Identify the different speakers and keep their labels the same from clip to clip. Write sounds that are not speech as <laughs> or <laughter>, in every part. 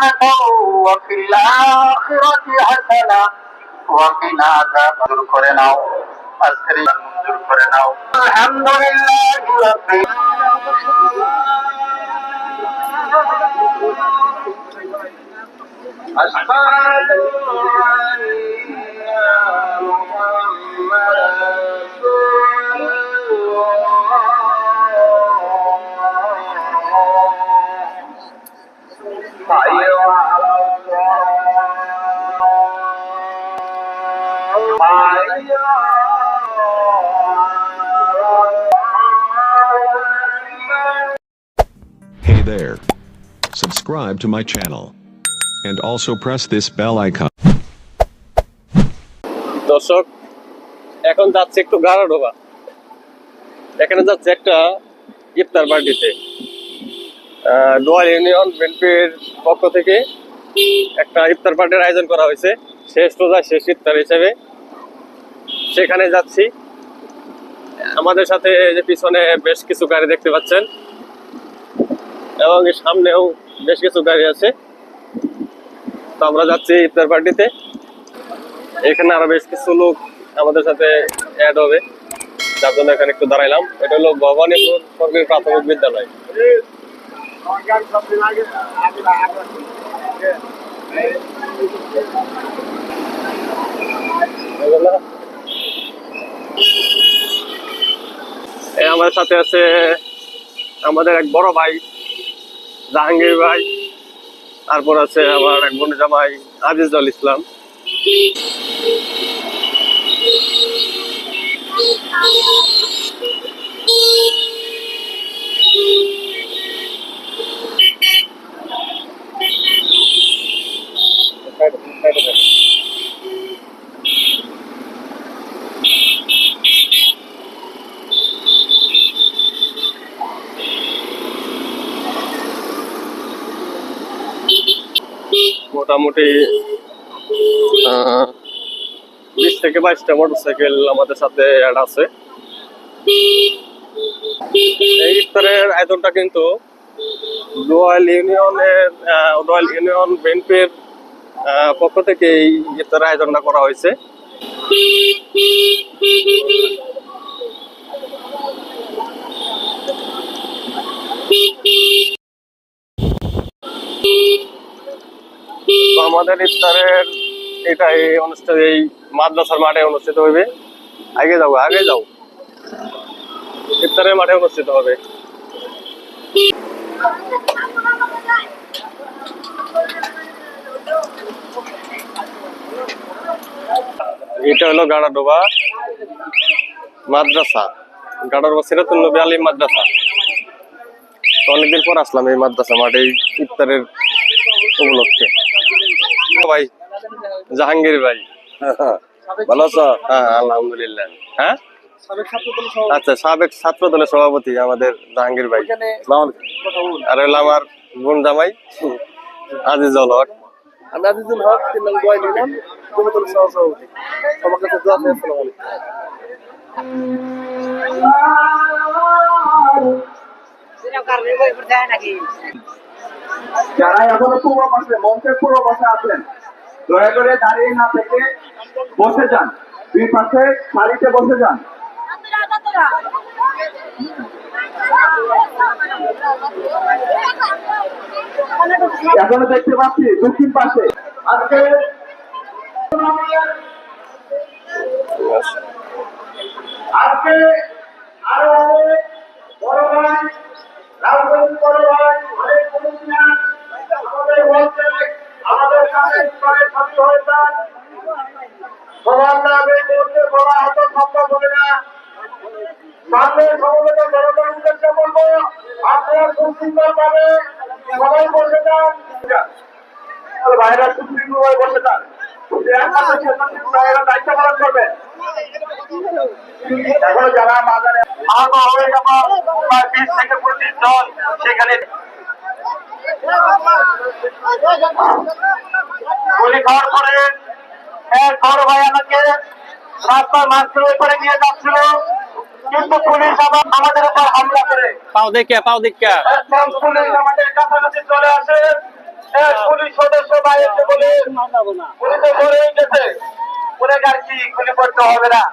Speaker 1: حسنة وفي الآخرة حسنة وقنا عذاب দূর করে নাও আজকের এই মঞ্জুর করে নাও আলহামদুলিল্লাহ রাব্বিল أشهد أن محمدا
Speaker 2: Hey there. Subscribe to my channel. And also press this bell icon.
Speaker 3: দর্শক, এখন যাচ্ছে একটু গাড়া ঢোবা এখানে যাচ্ছে একটা ইফতার পার্টিতে ডোয়াল ইউনিয়ন বিএনপির পক্ষ থেকে একটা ইফতার পার্টির আয়োজন করা হয়েছে শেষ রোজা শেষ ইফতার হিসেবে সেখানে যাচ্ছি। আমাদের সাথে যে পিছনে বেশ কিছু গাড়ি দেখতে পাচ্ছেন। এবং সামনেও বেশ কিছু গাড়ি আছে। তো আমরা যাচ্ছি ইফতার পার্টিতে। এখানে আরও বেশ কিছু লোক আমাদের সাথে অ্যাড হবে। যার জন্য এখানে একটু দাঁড়াইলাম। এটা হলো ভবানীপুর সরকারি প্রাথমিক বিদ্যালয় এগুলো- এই আমার সাথে আছে আমাদের এক বড় ভাই, জাহাঙ্গীর ভাই। তারপর আছে আমার এক বন্ধু জামাই আজিজুল ইসলাম। মোটামুটি বিশ থেকে বাইশটা মোটরসাইকেল আমাদের সাথে অ্যাড আছে। এই ইফতারের আয়োজনটা কিন্তু রয়্যাল ইউনিয়নের রয়্যাল ইউনিয়ন বিএনপির পক্ষ থেকে এই ইফতারের আয়োজনটা করা হয়েছে তো আমাদের ইফতারের এটা এই অনুষ্ঠান, এই মাদ্রাসার মাঠে অনুষ্ঠিত হবে। আগে যাও আগে যাও। ইফতারের মাঠে অনুষ্ঠিত হবে। এটা হলো গাড়াডোবা মাদ্রাসা। গাড়াডোবা সিরাতুল আলী মাদ্রাসা। অনেকদিন পর আসলাম এই মাদ্রাসা মাঠে, এই ইফতারের উপলক্ষে। ভাই। জাহাঙ্গীর ভাই। <laughs> ভালো আছো? হ্যাঁ আলহামদুলিল্লাহ। হ্যাঁ? আচ্ছা সাবেক ছাত্র দলের সভাপতি আমাদের জাহাঙ্গীর ভাই। আর হলো আমার বোন জামাই আজিজুল হক।
Speaker 4: আমি আজিজুল হক তিন নং দোয়াই নিলাম কবিতল সহ সবার কাছে দোয়া চাই আসসালামু আলাইকুম।
Speaker 1: যারা এখনও পূর্ব পাশে, মঞ্চের পূর্ব পাশে আছেন, দয়া করে দাঁড়িয়ে না থেকে বসে যান। দুই পাশে সারিতে বসে যান। এখনও দেখতে পাচ্ছি দক্ষিণ পাশে। আজকে আজকে ইসলামের ছাত্র হয়েছেন সবার নাম এই বলা হত সম্ভব হবে না। সামনে সমবেত জনতার উদ্দেশ্যে বলব, আপনারা সুশৃঙ্খল ভাবে সবাই বসে যান। ভাইরা সুশৃঙ্খল ভাবে বসে যান। দায়িত্ব পালন করবে। এখনও যারা বাজারে আহত হয়ে বিশ থেকে পঁচিশ জন সেখানে গুলি খাওয়ার পরে এক বড় ভাই আমাকে রাস্তার মাঝখানে করে নিয়ে যাচ্ছিল। কিন্তু পুলিশ আবার আমাদের উপর হামলা করে।
Speaker 3: পাও দেখে পাও দেখে।
Speaker 1: পুলিশ আমাদের কাছাকাছি চলে আসে। পুলিশ সদস্য বাইরে বলে উনি তো মরেই গেছে উনি আর কি গুলি করতে হবে না।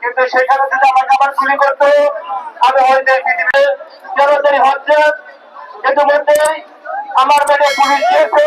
Speaker 1: কিন্তু সেখানে যদি আমাকে আবার গুলি করতো আমি হয়তো এই পৃথিবীতে কেন হচ্ছে। ইতিমধ্যেই আমার বেডে পুলিশ দিয়েছে